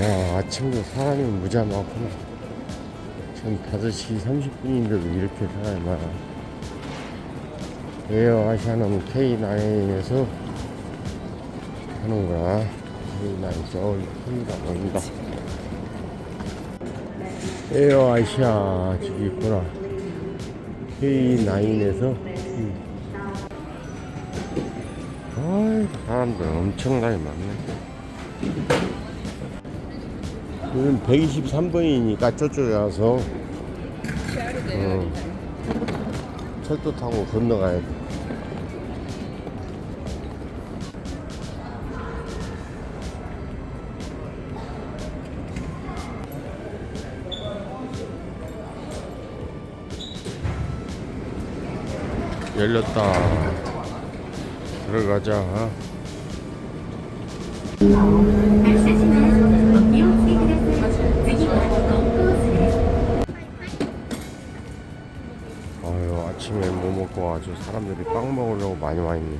야, 아침도 사람이 많구나. 전 5시 30분인데도 이렇게 사람이 많아. 에어 아시아는 K9에서 하는구나. K9 저기 큽니다, 보인다. 에어 아시아 저기 있구나. K9에서. 음. 아이, 사람들 엄청나게 많네. 여기는 123번이니까 저쪽에 와서 어, 철도 타고 건너가야 돼. 열렸다. 들어가자. 아주 사람들이 빵 먹으려고 많이 와 있네.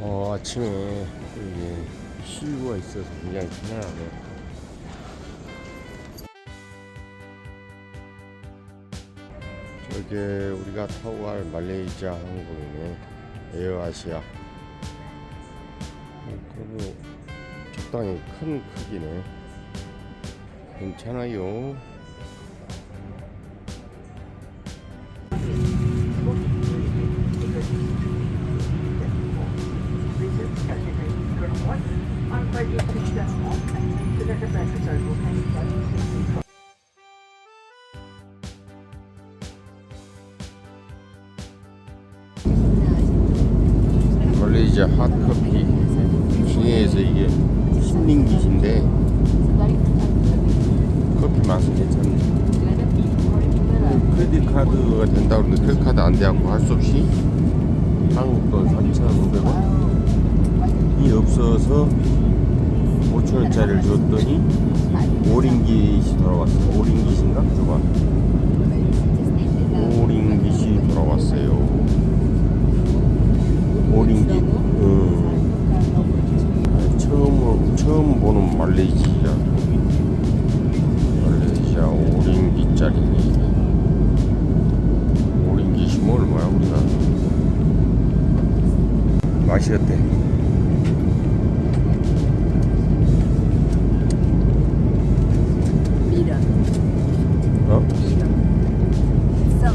어 아침에 여기 시유가 있어서 굉장히 편안하네. 저게 우리가 타고 갈 말레이시아 항공이네. 에어아시아. 그래도 적당히 큰 크기네. 괜찮아요. 말레이시아 핫커피 중에서 이게 힐링기신데 커피 맛은 괜찮네. 크레딧 카드가 된다고 그러는데 크레딧 카드 안 돼갖고 할 수 없이 한국 돈 3,500원이 없어서 5,000원짜리를 줬더니 오링깃이 돌아왔어 오링깃인가? 저거. 오링깃이 돌아왔어요. 오링깃 말레이시아 말레이시아 오링깃짜리 오링깃이 뭐 얼마야 우리가? 맛이 어때? 미러 어? 미러 성.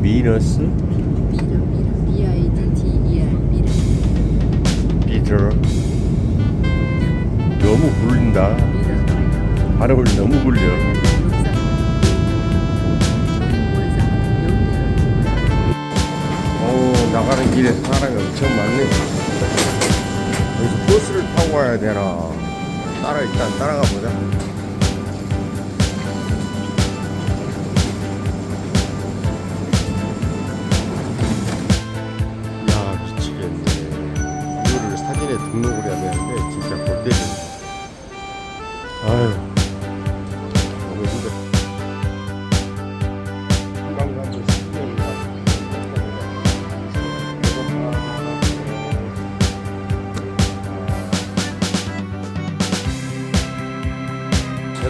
미너스? 미러 미러 B I D T E R. 미러 비터 너무 미러 발음을 너무 영대로 어 나가는 길에 사람이 엄청 많네. 여기서 버스를 타고 가야 되나? 따라 일단 따라가 보자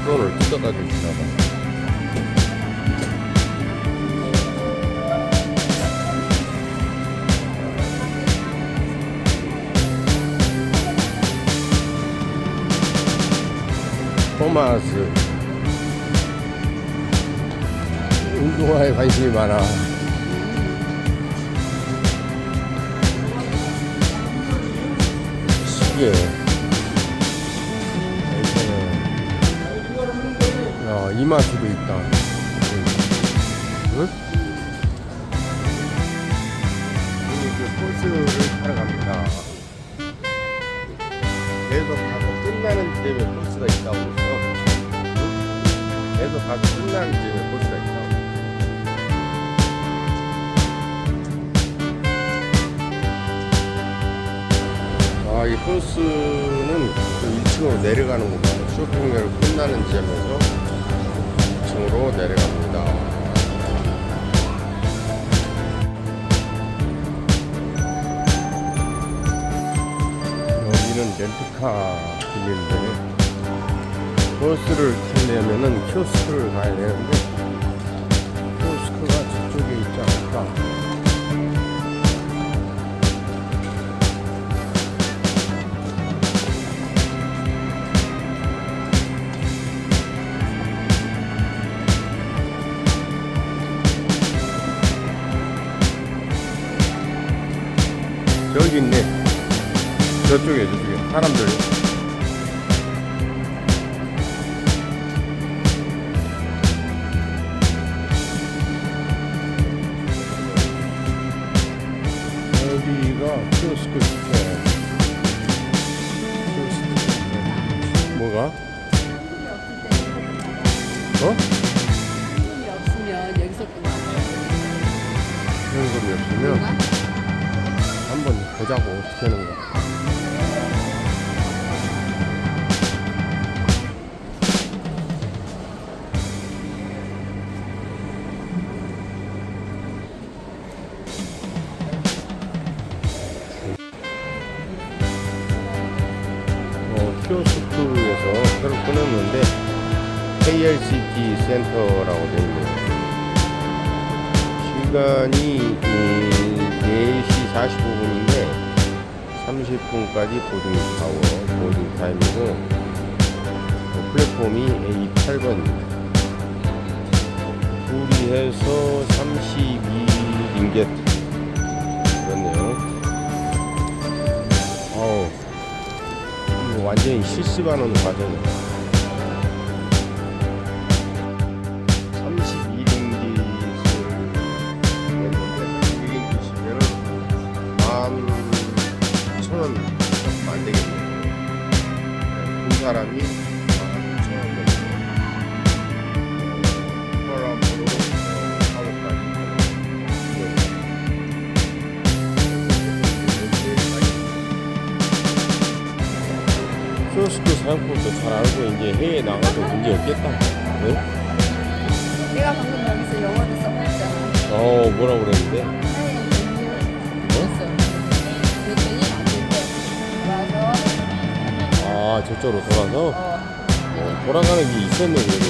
새돈을 뜯어가지고 있나봐 토마스. 운동화에 관심이 많아. 시계 이마트도 있다 응? 여기 그 코스를 타러 갑니다 계속 가서 끝나는 집에 코스가 있다고 응? 계속 가서 끝나는 집에 코스가 있다고 아, 이 버스는 그 1층으로 내려가는 곳 쇼핑몰 끝나는 지점에서 2층으로 내려갑니다. 여기는 렌트카 빌리는데 버스를 타려면은 키오스크를 가야 되는데 저기 있네. 저쪽에 저쪽에 사람들. 센터라고 되어 있네요. 시간이 음, 4시 45분인데 30분까지 보딩 타워, 보딩 타임이고 어, 플랫폼이 A8번입니다. 둘이 해서 32링겟 그렇네요. 어우 완전히 실시간하는 과정이야. 32 사람이 1,000원 정도. 콜라보로 키오스크 사용법도 잘 알고 이제 해외 나가도 문제 없겠다. 네? 내가 방금 여기서 영어도 써봤잖아. 어 뭐라 그랬는데? 아 저쪽으로 돌아서 어. 어, 돌아가는 게 있었네 그래도.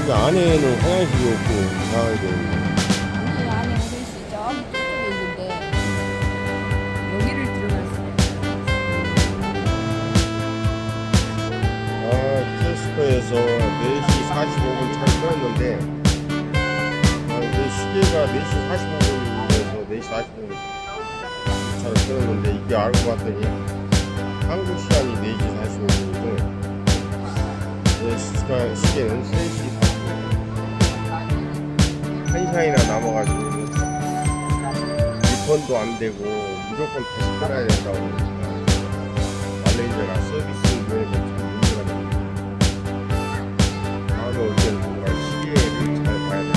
여기 안에는 화장실이 없고 이상하게. 아니 안에 화장실 저기 저쪽에 있는데 여기를 들어갔어. 아 키오스크에서 4시 45분 차를 끊었는데 아, 내 시계가 4시 45분에서 4시 45분 차를 끊었는데 이게 알고 봤더니 한국 시간이 4시 45분이고 내 시간, 시계는 3시 45분 한 시간이나 남아가지고 리펀도 안 되고 무조건 다시 끊어야 된다고 그러니까 말레이시아가 서비스 면에서 참 문제가 있습니다. 다음에 올 때는 뭔가 시계를 잘 봐야 돼.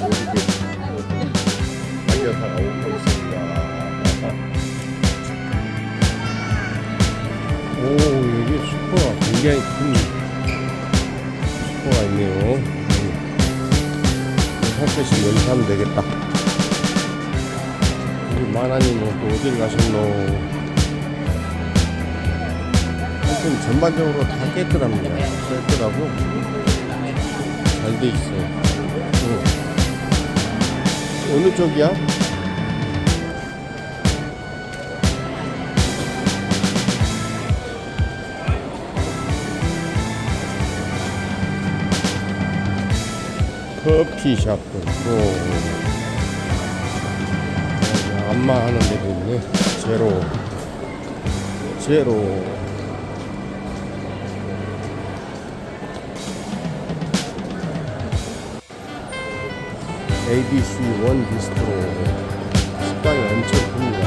모르게 반려사가 오고 굉장히 큰 슈퍼가 있네요. 할 것이 여기 사면 되겠다. 우리 마나님은 또 어딜 가셨노? 하여튼 전반적으로 다 깨끗합니다. 깨끗하고 잘 돼 있어요. 응. 어느 쪽이야? 커피숍도 있고. 여기 안마 하는 데도 있네. 제로. 제로. ABC 원 비스트로 식당이 엄청 큽니다.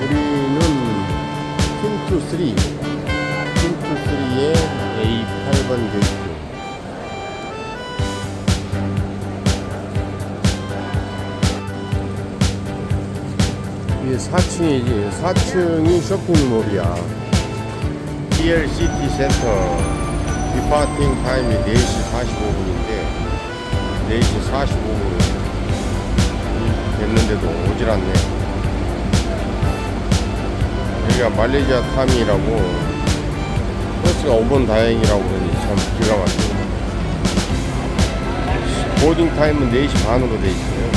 우리는 팀투 3 팀투 3에 A8번 게이트 이게 4층이지. 4층이 쇼핑몰이야. 시티 센터 디파팅 타임이 4시 45분인데 4시 45분 됐는데도 오질 않네. 여기가 말레이시아 탐이라고 버스가 5번 다행이라고 그러니 참 기가 막히네. 보딩 타임은 4시 반으로 돼 있어요.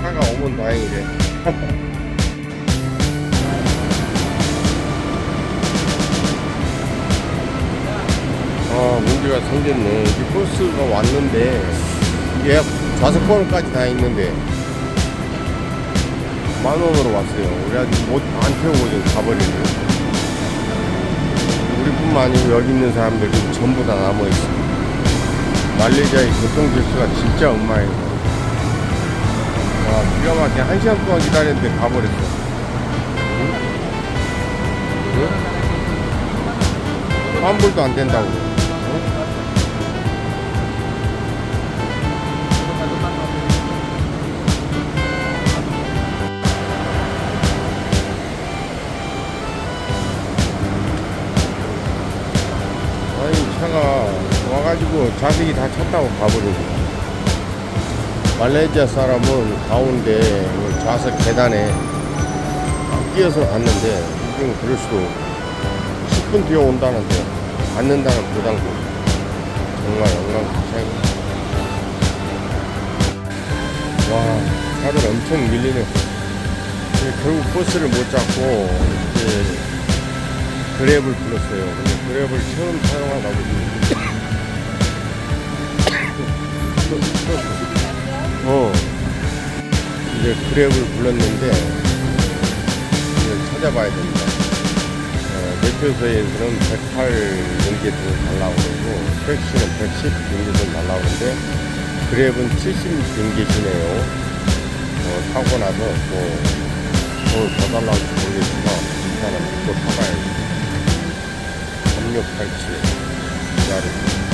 차가 오면 다행이래. 아, 문제가 생겼네. 이 버스가 왔는데, 이게 좌석 번호까지 다 있는데, 만 원으로 왔어요. 우리 아직 못, 안 태우고 지금 가버리네. 우리뿐만 아니고 여기 있는 사람들이 전부 다 남아있어. 말레이시아의 교통 질서가 진짜 엉망이에요. 와, 기가 막히게 한 시간 동안 기다렸는데 가버렸어. 응? 응? 환불도 안 된다고. 와가지고 자석이 다 찼다고 가버리고. 말레이시아 사람은 가운데 그 좌석 계단에 뛰어서 갔는데 지금 그럴 수도 10분 뒤에 온다는데 앉는다는 부담도 정말 영광스럽고. 와 다들 엄청 밀리네 근데 결국 버스를 못 잡고 이제 그랩을 불렀어요. 근데 그랩을 처음 사용하다 보니 어. 이제 그랩을 불렀는데, 이걸 찾아봐야 됩니다. 어, 매표소에서는 108 경계선을 달라고 그러고, 택시는 110 경계선 달라고 그러는데, 그랩은 70 경계시네요. 어, 타고 나서 뭐, 더더 달라고 모르겠지만, 일단은 또 타봐야지. 3687. 기다리고.